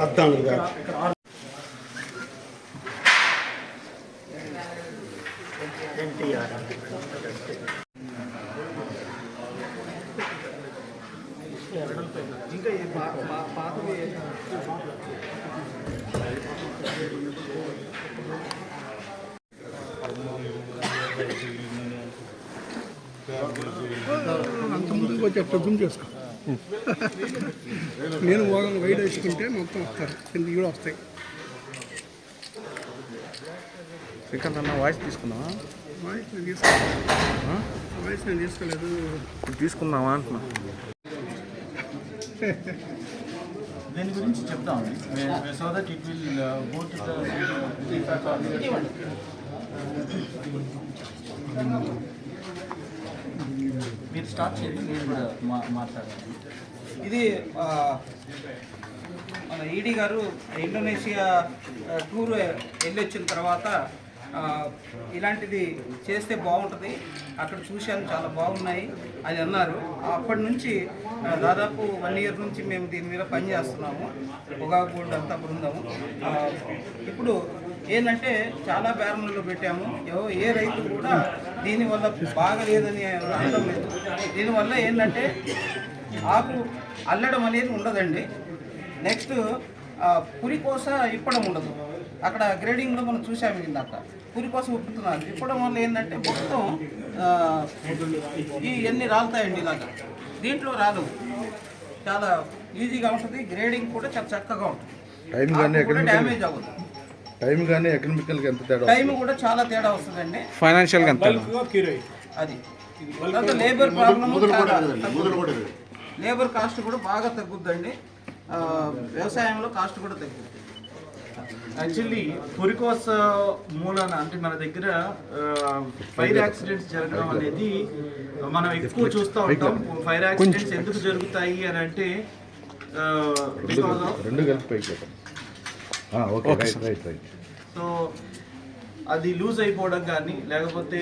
అర్థం అంత ముందుకు వచ్చి అట్లా చేసుకో నేను మోగం వైడ్ వేసుకుంటే మొత్తం వస్తారు. కింద కూడా వస్తాయి. శ్రీకాంత్ అన్న వాయిస్ తీసుకుందామా? వాయిస్ నేను తీసుకోలేదు. వాయిస్ నేను తీసుకోలేదు. ఇప్పుడు తీసుకుందామా అంటున్నా. దీని గురించి చెప్తాం so that it will go to మీరు స్టార్ట్ చేయండి మీరు కూడా మా మాట్లాడాలి ఇది మన ఈడీ గారు ఇండోనేషియా టూర్ వెళ్ళొచ్చిన తర్వాత ఇలాంటిది చేస్తే బాగుంటుంది. అక్కడ చూశాను చాలా బాగున్నాయి అని అన్నారు. అప్పటి నుంచి దాదాపు వన్ ఇయర్ నుంచి మేము దీని మీద పనిచేస్తున్నాము పొగాకు అంతా బృందము. ఇప్పుడు ఏంటంటే చాలా బేరములలో పెట్టాము. ఏ రైతు కూడా దీనివల్ల బాగలేదని అనడం లేదు. దీనివల్ల ఏంటంటే ఆకు అల్లడం అనేది ఉండదండి. నెక్స్ట్ ఆ, పురికోస ఇప్పడం ఉండదు. అక్కడ గ్రేడింగ్లో మనం చూసాము ఇందాక. పురికోస ఉప్పుతున్నారు. ఇప్పడం వల్ల ఏంటంటే మొత్తం ఈ ఎన్ని రాలుతాయండి ఇలాగా. దీంట్లో రాదు. చాలా ఈజీగా ఉంటుంది. గ్రేడింగ్ కూడా చాలా చక్కగా ఉంటుంది. డ్యామేజ్ అవ్వదు. టైం కానీ ఎకనామికల్గా ఎంత తేడా టైం కూడా చాలా తేడా వస్తుందండి. ఫైనాన్షియల్గా ఎంత అది. లేబర్ ప్రాబ్లమ్ లేబర్ కాస్ట్ కూడా బాగా తగ్గుద్దండి. వ్యవసాయంలో కాస్ట్ కూడా తగ్గుద్ది. యాక్చువల్లీ పురికోస మూలన అంటే మన దగ్గర ఫైర్ యాక్సిడెంట్స్ జరగడం అనేది మనం ఎక్కువ చూస్తూ ఉంటాం. ఫైర్ యాక్సిడెంట్స్ ఎందుకు జరుగుతాయి అని అంటే because of okay right right right. So అది లూజ్ అయిపోవడం కానీ లేకపోతే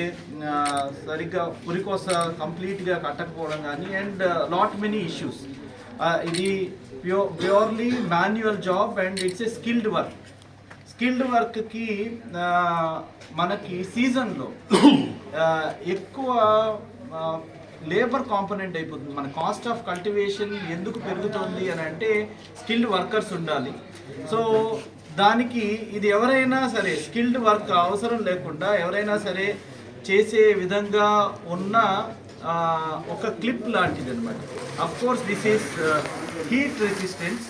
సరిగ్గా పురికోస కంప్లీట్గా కట్టకపోవడం కానీ అండ్ లాట్ మెనీ ఇష్యూస్ ఇది ప్యో purely manual job and it's a skilled work. Skilled వర్క్కి మనకి సీజన్లో ఎక్కువ లేబర్ కాంపోనెంట్ అయిపోతుంది. మన కాస్ట్ ఆఫ్ కల్టివేషన్ ఎందుకు పెరుగుతుంది అని అంటే స్కిల్డ్ వర్కర్స్ ఉండాలి. సో దానికి ఇది ఎవరైనా సరే స్కిల్డ్ వర్క్ అవసరం లేకుండా ఎవరైనా సరే చేసే విధంగా ఉన్న ఒక క్లిప్ లాంటిది అనమాట of course this is heat resistance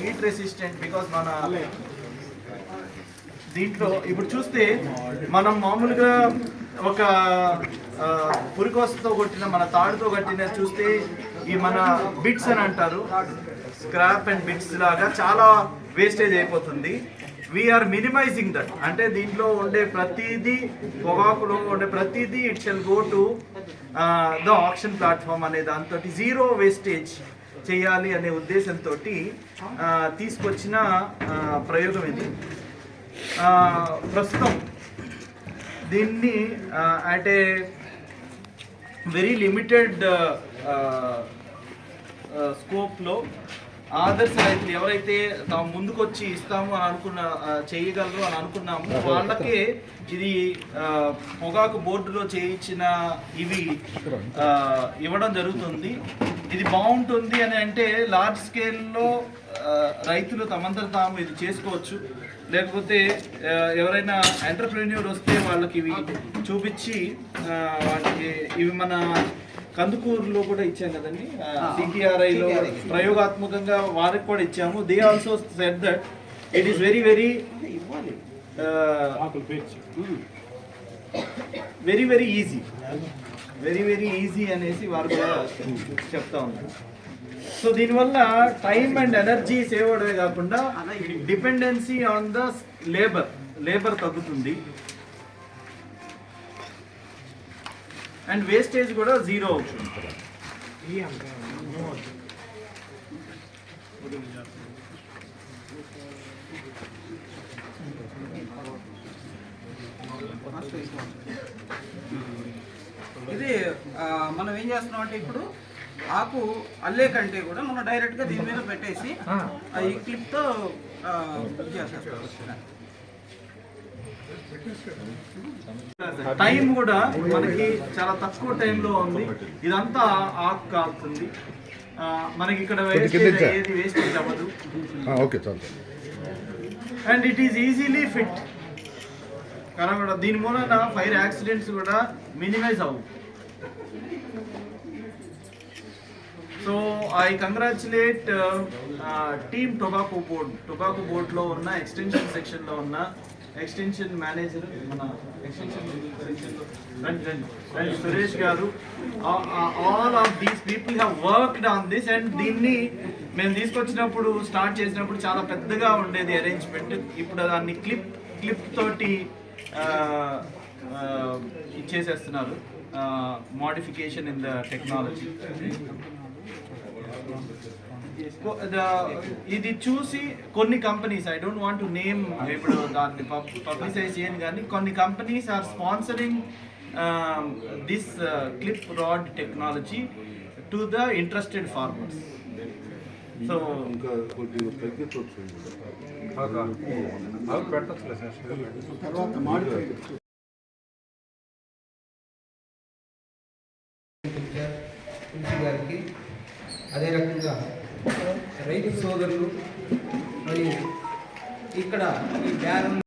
heat resistant because మన దీంట్లో ఇప్పుడు చూస్తే మనం మామూలుగా ఒక పురికోసతో కొట్టిన మన తాడుతో కట్టిన చూస్తే ఈ మన బిట్స్ అని అంటారు. స్క్రాప్ అండ్ బిట్స్ లాగా చాలా వేస్టేజ్ అయిపోతుంది. వీఆర్ మినిమైజింగ్ దట్ అంటే దీంట్లో ఉండే ప్రతిదీ పొగాకులో ఉండే ప్రతిదీ it shall go to the option platform అనే దాంతో జీరో వేస్టేజ్ చేయాలి అనే ఉద్దేశంతో తీసుకొచ్చిన ప్రయోగం ఇది. ప్రస్తుతం దీన్ని అంటే వెరీ లిమిటెడ్ స్కోప్లో ఆదర్శ రైతులు ఎవరైతే తాము ముందుకొచ్చి ఇస్తాము అని అనుకున్న చేయగలరు అని అనుకున్నాము వాళ్ళకే ఇది పొగాకు బోర్డులో చేయించిన ఇవి ఇవ్వడం జరుగుతుంది. ఇది బాగుంటుంది అని అంటే లార్జ్ స్కేల్లో రైతులు తమంతట తాము ఇది చేసుకోవచ్చు. లేకపోతే ఎవరైనా ఎంటర్ప్రెన్యూర్ వస్తే వాళ్ళకి ఇవి చూపించి వాళ్ళకి ఇవి మన కందుకూరులో కూడా ఇచ్చాం కదండి. సిపిఆర్ఐలో ప్రయోగాత్మకంగా వారికి కూడా ఇచ్చాము. They also set that it is very very very very easy very very easy అనేసి వారు కూడా చెప్తా ఉన్నారు. సో దీనివల్ల టైం అండ్ ఎనర్జీ సేవ్ అవడమే కాకుండా dependency on the labour labour తగ్గుతుంది. అండ్ వేస్టేజ్ కూడా జీరో అవుతుంది. ఇది మనం ఏం చేస్తున్నాం అంటే ఇప్పుడు ఆకు అల్లే కంటే కూడా మనం డైరెక్ట్గా దీని మీద పెట్టేసి ఆ. ఈ క్లిప్తో టైం కూడా మనకి చాలా తక్కువ టైంలో ఉంది. ఇదంతా ఆకు కాలుతుంది. ఆ, మనకి ఇక్కడ వేస్టేజ్ ఏది వేస్టేజ్ అవ్వదు. And it is easily fit కనబడ దీని మూలన ఫైర్ యాక్సిడెంట్స్ కూడా మినిమైజ్ అవ్వు. So I congratulate team tobacco board tobacco బోర్డ్లో ఉన్న ఎక్స్టెన్షన్ సెక్షన్లో ఉన్న ఎక్స్టెన్షన్ మేనేజర్ మన ఎక్స్టెన్షన్ రండి సురేష్ గారు. All of these people have worked on this and దీన్ని మేము తీసుకొచ్చినప్పుడు స్టార్ట్ చేసినప్పుడు చాలా పెద్దగా ఉండేది అరేంజ్మెంట్ ఇప్పుడు దాన్ని క్లిప్ క్లిప్ తోటి ఇచ్చేసేస్తున్నారు. మోడిఫికేషన్ ఇన్ ద టెక్నాలజీ ఇది చూసి కొన్ని companies I don't want to name ఇప్పుడు దాన్ని పబ్లిసైజ్ చేయను కానీ కొన్ని companies are sponsoring this clip rod technology to the interested farmers so ఇంకా కొద్దిగా తగ్గించవచ్చు తులసి గారికి అదే రకంగా రైతు సోదరులు మరియు ఇక్కడ ఈ బ్యారం